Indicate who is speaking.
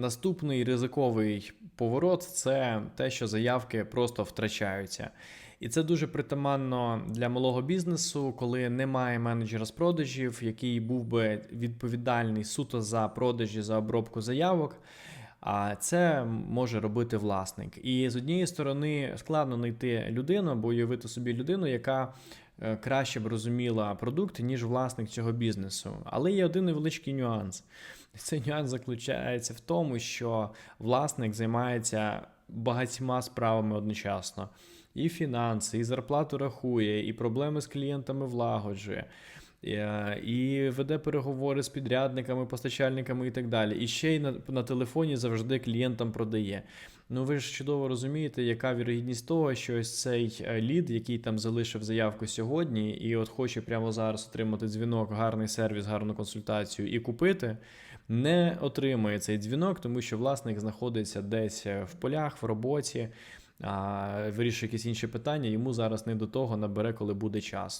Speaker 1: Наступний ризиковий поворот це те, що заявки просто втрачаються. І це дуже притаманно для малого бізнесу, коли немає менеджера з продажів, який був би відповідальний суто за продажі, за обробку заявок. А це може робити власник. І з однієї сторони складно знайти людину або уявити собі людину, яка е, краще б розуміла продукт, ніж власник цього бізнесу. Але є один невеличкий нюанс. Цей нюанс заключається в тому, що власник займається багатьма справами одночасно. І фінанси, і зарплату рахує, і проблеми з клієнтами влагоджує. Е, І веде переговори з підрядниками, постачальниками і так далі. І ще й на, на телефоні завжди клієнтам продає. Ну ви ж чудово розумієте, яка вірогідність того, що ось цей е, лід, який там залишив заявку сьогодні, і от хоче прямо зараз отримати дзвінок, гарний сервіс, гарну консультацію і купити, не отримає цей дзвінок, тому що власник знаходиться десь е, в полях, в роботі, а, вирішує якісь інші питання. Йому зараз не до того набере, коли буде час.